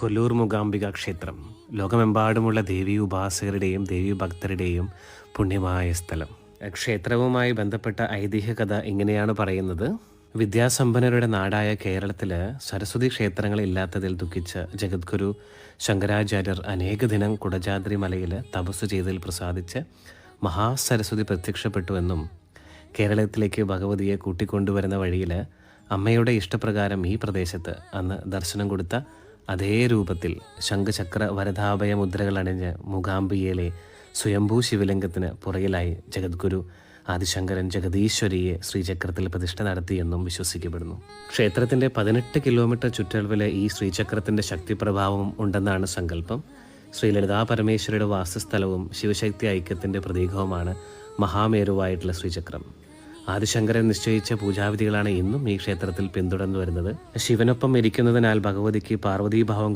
കൊല്ലൂർ മൂകാംബിക ക്ഷേത്രം. ലോകമെമ്പാടുമുള്ള ദേവി ഉപാസകരുടെയും ദേവി ഭക്തരുടെയും പുണ്യമായ സ്ഥലം. ക്ഷേത്രവുമായി ബന്ധപ്പെട്ട ഐതിഹ്യ കഥ ഇങ്ങനെയാണ് പറയുന്നത്. വിദ്യാസമ്പന്നരുടെ നാടായ കേരളത്തിൽ സരസ്വതി ക്ഷേത്രങ്ങൾ ഇല്ലാത്തതിൽ ദുഃഖിച്ച ജഗദ്ഗുരു ശങ്കരാചാര്യർ അനേക ദിനം കുടജാദ്രി മലയിൽ തപസ് ചെയ്തതിൽ പ്രസാദിച്ച് മഹാസരസ്വതി പ്രത്യക്ഷപ്പെട്ടുവെന്നും കേരളത്തിലേക്ക് ഭഗവതിയെ കൂട്ടിക്കൊണ്ടുവരുന്ന വഴിയിൽ അമ്മയുടെ ഇഷ്ടപ്രകാരം ഈ പ്രദേശത്ത് അന്ന് ദർശനം കൊടുത്ത അതേ രൂപത്തിൽ ശംഖചക്ര വരതാഭയ മുദ്രകൾ അണിഞ്ഞ് മുഖാംബിയയിലെ സ്വയംഭൂ ശിവലിംഗത്തിന് പുറകിലായി ജഗദ്ഗുരു ആദിശങ്കരൻ ജഗദീശ്വരിയെ ശ്രീചക്രത്തിൽ പ്രതിഷ്ഠ നടത്തിയെന്നും വിശ്വസിക്കപ്പെടുന്നു. ക്ഷേത്രത്തിന്റെ പതിനെട്ട് കിലോമീറ്റർ ചുറ്റളവിലെ ഈ ശ്രീചക്രത്തിന്റെ ശക്തിപ്രഭാവം ഉണ്ടെന്നാണ് സങ്കല്പം. ശ്രീ ലളിതാ പരമേശ്വരിയുടെ വാസസ്ഥലവും ശിവശക്തി ഐക്യത്തിന്റെ പ്രതീകവുമാണ് മഹാമേരുവായിട്ടുള്ള ശ്രീചക്രം. ആദിശങ്കരൻ നിശ്ചയിച്ച പൂജാവിധികളാണ് ഇന്നും ഈ ക്ഷേത്രത്തിൽ പിന്തുടർന്നു വരുന്നത്. ശിവനൊപ്പം ഇരിക്കുന്നതിനാൽ ഭഗവതിക്ക് പാർവതീഭാവം